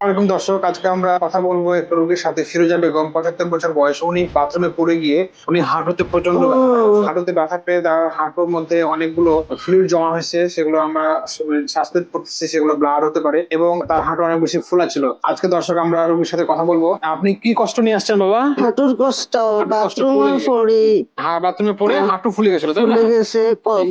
ওয়ালাইকুম দর্শক আজকে আমরা কথা বলব একটা রোগীর সাথে। ফিরোজা বেগম পঁচাত্তর বছর বয়স। উনি বাথরুমে পড়ে গিয়ে উনি হাঁটুতে প্রচণ্ড হাঁটুতে ব্যথা পেয়ে তার হাঁটুর মধ্যে অনেকগুলো ফ্লুইড জমা হয়েছে সেগুলো আমরা সাসপেক্ট করতেছি সেগুলো ব্লাড হতে পারে এবং তার হাঁটু অনেক বেশি ফোলা ছিল। আজকে দর্শক আমরা রোগীর সাথে কথা বলব। আপনি কি কষ্ট নিয়ে আসছেন বাবা? হাঁটুর কষ্ট বাথরুমে পড়ে। হ্যাঁ বাথরুমে পড়ে হাঁটু ফুলে গেছিল ফুলে গেছে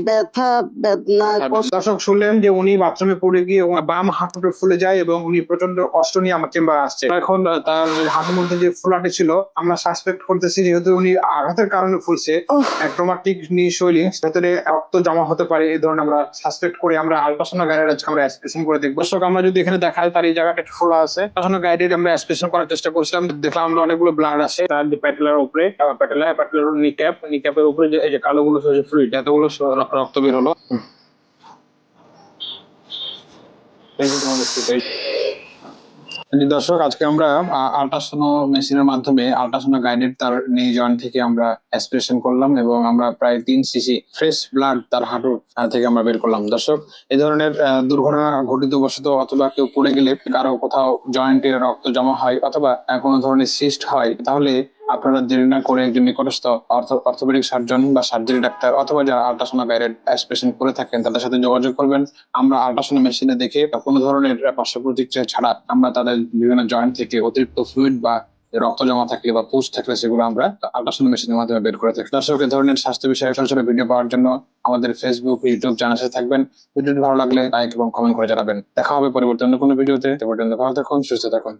ব্যথা বেদনা দর্শক শুনলেন যে উনি বাথরুমে পড়ে গিয়ে বাম হাঁটুটা ফুলে যায় এবং উনি প্রচণ্ড কষ্ট নিয়ে আমার চেম্বার আসছে। এখন তার হাতের মধ্যে যে ফুলাটি ছিল আমরা সাসপেক্ট করতেছি যেহেতু উনি আঘাতের কারণে ফুলছে। উফ, ট্রমাটিক শৈলী ভেতরে রক্ত জমা হতে পারে এই ধরনের আমরা সাসপেক্ট করে আমরা আলট্রাসাউন্ড গাইডের আজকে আমরা অ্যাসপিরেশন করে দেখব। দর্শক আমরা যদি এখানে দেখাই তার এই জায়গাটা একটু ফোলা আছে। আলট্রাসাউন্ড গাইডের আমরা অ্যাসপিরেশন করার চেষ্টা করছিলাম। দেখলাম আমরা অনেকগুলো ব্লাড আছে। তার প্যাটেলার উপরে প্যাটেলার প্যাটেলার নিক্যাপ নিক্যাপের উপরে যে এই যে কালোগুলো ফ্লুইড এতগুলো রক্ত বের হলো। তোমাদের সেটাই। দর্শক আজকে আমরা আল্ট্রাসোনো মেশিনের মাধ্যমে আল্ট্রাসোনো গাইডেড তার নি জয়েন্ট থেকে আমরা অ্যাসপিরেশন করলাম এবং আমরা প্রায় তিন সিসি ফ্রেশ ব্লাড তার হাঁটু থেকে আমরা বের করলাম। দর্শক এই ধরনের দুর্ঘটনা ঘটিত, বশত অথবা কেউ পড়ে গেলে কারও কোথাও জয়েন্টে রক্ত জমা হয় অথবা কোনো ধরনের সিস্ট হয়, তাহলে আপনারা দেরি না করে একজন নিকটস্থ অর্থোপেডিক সার্জন বা সার্জারি ডাক্তার অথবা যারা আল্ট্রাসোনো গাইডেড অ্যাসপিরেশন করে থাকেন, তাদের সাথে যোগাযোগ করবেন। আমরা আল্ট্রাসোনো মেশিনে দেখে বা কোনো ধরনের পার্শ্ব প্রতিক্রিয়া ছাড়া আমরা তাদের বিভিন্ন জয়েন্ট থেকে অতিরিক্ত ফ্লুইড বা রক্ত জমা থাকলে বা পুষ থাকলে সেগুলো আমরা আল্ট্রাসোনো মেশিনের মাধ্যমে বের করে থাকি। দর্শক এই ধরনের স্বাস্থ্য বিষয়ে ছোট ছোট ভিডিও পাওয়ার জন্য আমাদের ফেসবুক ইউটিউব চ্যানেল সাথে থাকবেন। ভিডিওটি ভালো লাগলে লাইক এবং কমেন্ট করে জানাবেন। দেখা হবে পরিবর্তন কোনো ভিডিওতে। পর্যন্ত ভালো থাকুন, সুস্থ থাকুন।